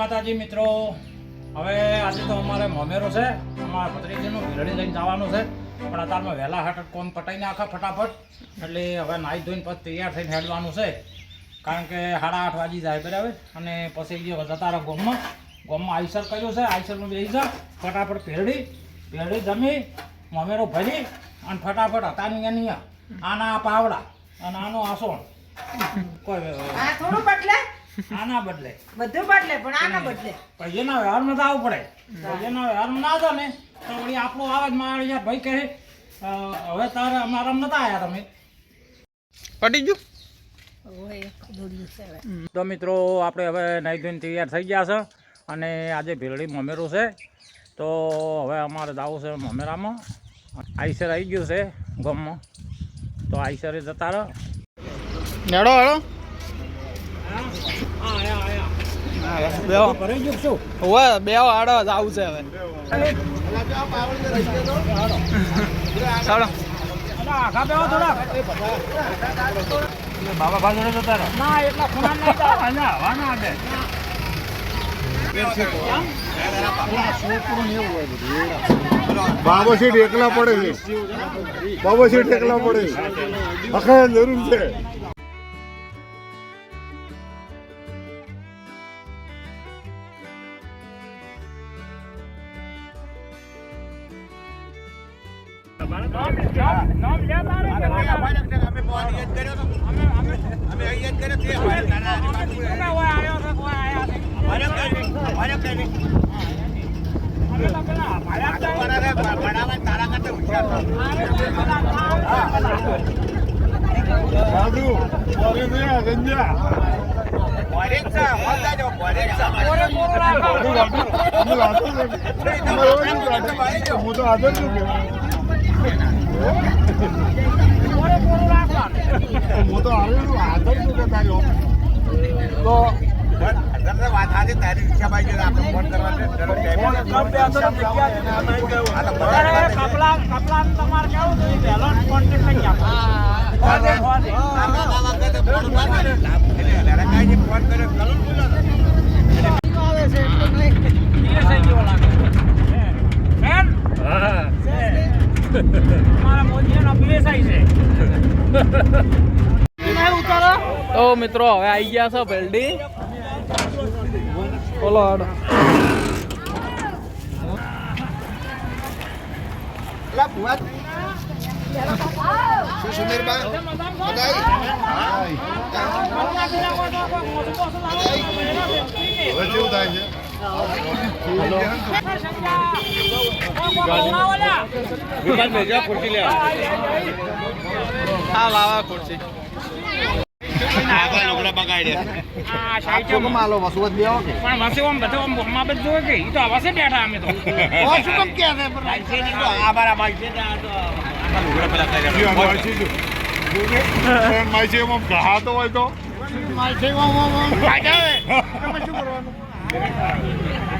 માતાજી, મિત્રો. હવે આજે તો અમારે મોમેરો છે. અમારા ભત્રીજીનું ભીરડી લઈને જવાનું છે. પણ અત્યારમાં વહેલા હાટ કોમ પટાઈને આખા ફટાફટ. એટલે હવે નાહી ધોઈને પછી તૈયાર થઈને હેડવાનું છે. કારણ કે સાડા આઠ વાગી જાય, બરાબર? અને પછી જે જતા રહો ગોમમાં. ગોમમાં આઈસર કર્યું છે. આઈસરમાં બેસી જા. ફટાફટ ભેરડી. ભેરડી જમી, મોમેરો ભરી, અને ફટાફટ હતાની એની આના પાવડા અને આનો આસોણ. કોઈ થોડું બદલે આના બદલે. બધું બદલે પણ આના બદલે. પૈસાના વ્યવહારમાં તો આવવું પડે. પૈસાના વ્યવહારમાં ના જાવ ને તો વળી આપણું આવે જ મારે ભાઈ કહે હવે તારે અમારા નતા આવ્યા તમે? પટી ગયું? તો મિત્રો આપણે હવે નાઈ ધોઈને તૈયાર થઈ ગયા છે અને આજે ભીલડી મમેરું છે. તો હવે અમારે જવું છે મમેરામાં. આઈસર આવી ગયું છે ગામમાં. તો આઈસરે જતા રહો. હેડો હેડો. બેહો. હવે, બેહો આડો આવું છે હવે. બાબા શેઠ એકલા પડે છે. બાબા સીટ એકલા પડે છે. જરૂર છે. ગંજા અમે લાતો છે. હું તો આદર છું કે હું તો આવે છું આદર છું કે તારી ઓમ. તો કપલા કપલા તમારે કેવું પહેલો કોન્ટેક્ટ પીએસઆઈ છે તો મિત્રો હવે આવી ગયા છો ભેલડી. બોલો હાડો. હવે કેવું થાય છે? હા લાવા ખુરશી ઈ તો આવા છે どうも。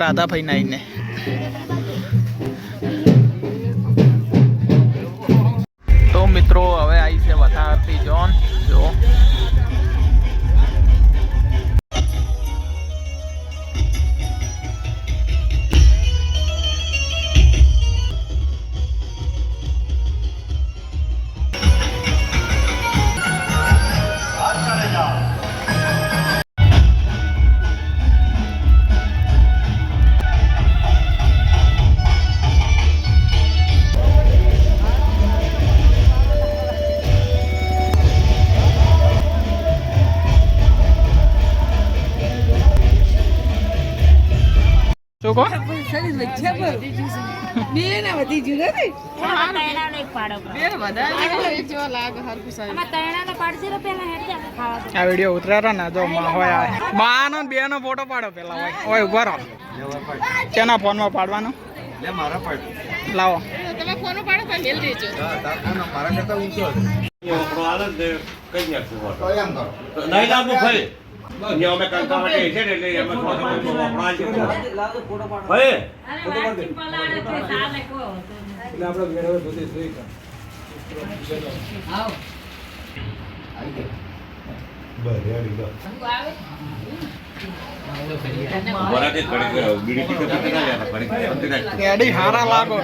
રાધાભાઈ નાઈને તો મિત્રો હવે આવી છે વધારતી જોન જો. કહો આ વીડિયો ઉતરેલો ને જો માં હોય આ. બાનો ને બેનો ફોટો પાડો પેલા હોય. હોય ઊભા રહો. પાડવાનો? લાવો. નહીં લાવવું ફરી? અહીંયા અમે કંકાવટી છે ને એટલે એમાં થોડો સમય વપરાય છે. ફરી બીડી પીતે પીતે ના. એડી હારા લાગો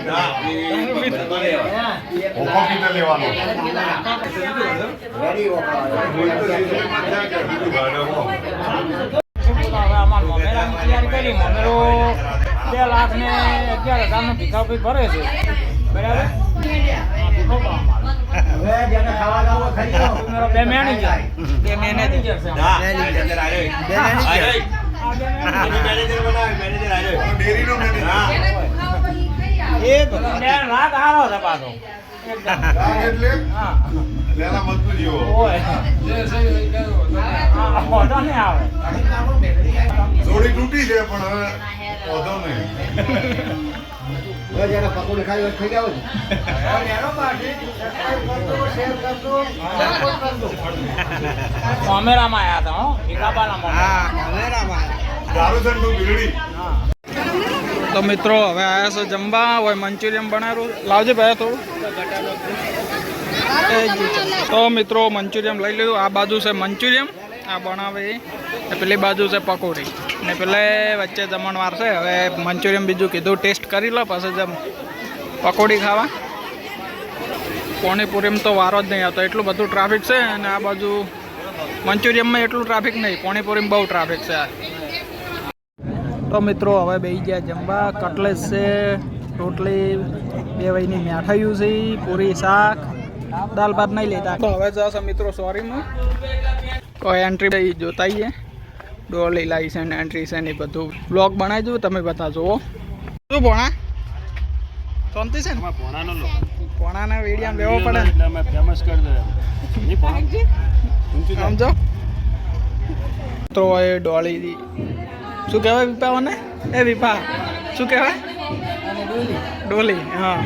અમાર મમેરાની તૈયારી કરી મમેરો બે લાખ ને અગિયાર હજાર નો ભીખા ભરે છે બરાબર બા મેનેજર બે મેનેજર. લાખ હારો છે પાછો. એટલે લેલા મજબૂત આવે જોડી તૂટી છે પણ હવે વધો નહીં મમેરામાં આવ્યા હતા હો. દારૂ તો મિત્રો હવે આવ્યા છે જમવા. હોય મંચુરિયન બનાવ્યું. લાવજે ભાઈ થોડું. તો મિત્રો મંચુરિયમ લઈ લીધું આ બાજુ છે મંચુરિયમ આ બનાવે પેલી બાજુ છે પકોડી. ને પેલે વચ્ચે જમણ છે. હવે મંચુરિયન બીજું કીધું, ટેસ્ટ કરી લો, પછી જમ પકોડી ખાવા. પોણીપુરીમાં તો વારો જ નહીં આવતો. એટલું બધું ટ્રાફિક છે અને આ બાજુ મંચુરિયનમાં એટલું ટ્રાફિક નહીં. પોણીપુરીમાં બહુ ટ્રાફિક છે તો મિત્રો, હવે બે ગયા જમવા. કટલેસ છે, રોટલી, બે વયની મીઠાઈઓ છે, પૂરી શાક દાલ ભાત નહીં લેતા. તો હવે જશે મિત્રો સોરીમાં કોઈ એન્ટ્રી જોતા આવીએ ડોલી લાઇસન એન્ટ્રી છે ને એ બધું. બ્લોગ બનાવી દઉં તમે બધા જુઓ. શું ભોણા? શાંતિ છે ને? પોણાના વેડિયામાં લેવો પડે. ને સમજો? તો એ ડોળી દી શું કહેવાય વિપાઓને એ વિપા. શું કહેવાય? ડોલી. હા.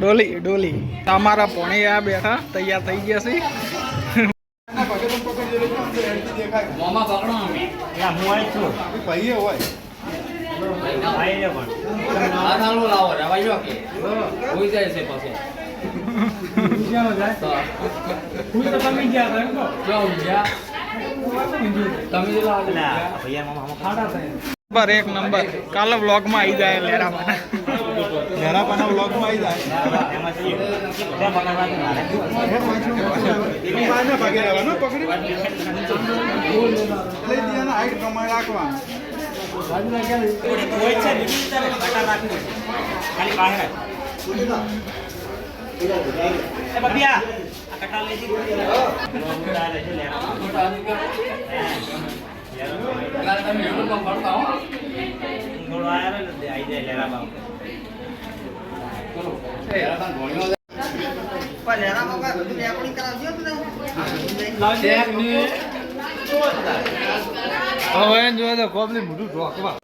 ડોલી ડોલી. અમારા પોણી આ બેઠા તૈયાર થઈ ગયા છે ભાઈએ હોય. ખાડા થાય. નંબર એક નંબર. કાલે વ્લોગમાં આવી જાય લેરામાં લેરાપાના વ્લોગમાં આવી જાય ભાગે રહેવાનું પકડી હાઈટ પ્રમાણે રાખવું. ખાલી બહાર. થોડો આયો ને આઈ જાય લેરા બાપ. હવે જોયે તો કોબલી મોટું ઢોકવા.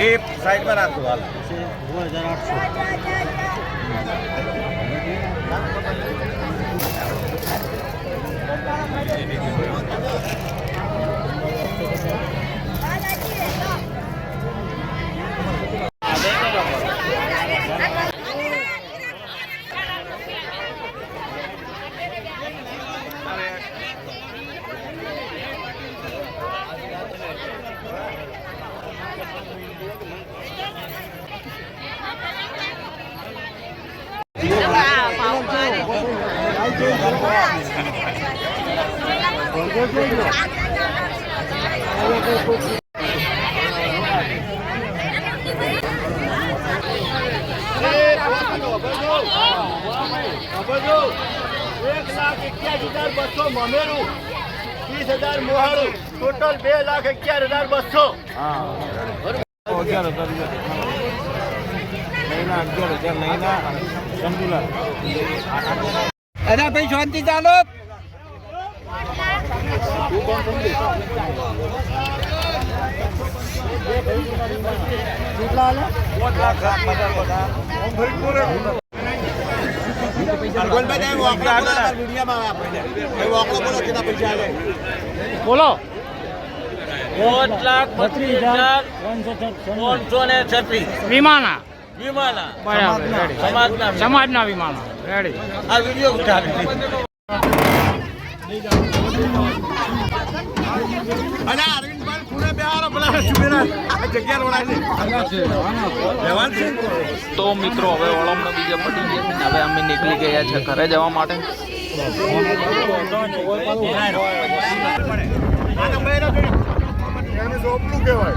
એ સાઈડમાં રાખો હાલ. એક લાખ એક્યાસી હજાર બસો. મમેરું ત્રીસ હજાર મોહાળું ટોટલ બે લાખ અગિયાર હજાર બસો અરે ભાઈ શાંતિ ચાલો. બોલો. પાંચ લાખ બત્રીસ હજાર પાંચસો ને છત્રીસ વિમાના. વિમાના. સમાજના. સમાજના વિમાના. રેડી આ વીડિયો ઉઠાવી અને અરવિંદભાઈ પૂરે બિહાર પેલા સુબેરા જગ્યા રોડાય છે. રહેવાનું છે? તો મિત્રો હવે ઓળમનો બીજો પડી ગયો છે હવે અમે નીકળી ગયા છે ઘરે જવા માટે. એને ચોપલું કહેવાય.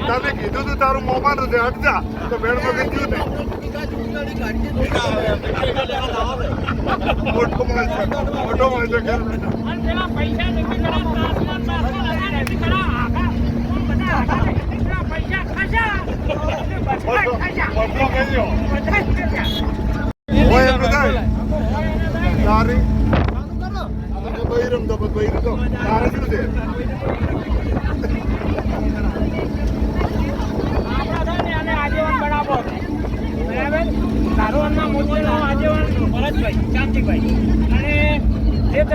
તમે કીધું તું તારું મોમાં હતું હટજા તો બેડમાં કીધું ને. તારે શું છે?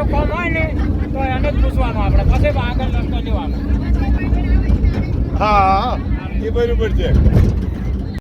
જે કોમ હોય ને તો એને જ પૂછવાનું આપણે. પછી આગળ રસ્તો લેવાનો હા. એ બરોબર છે.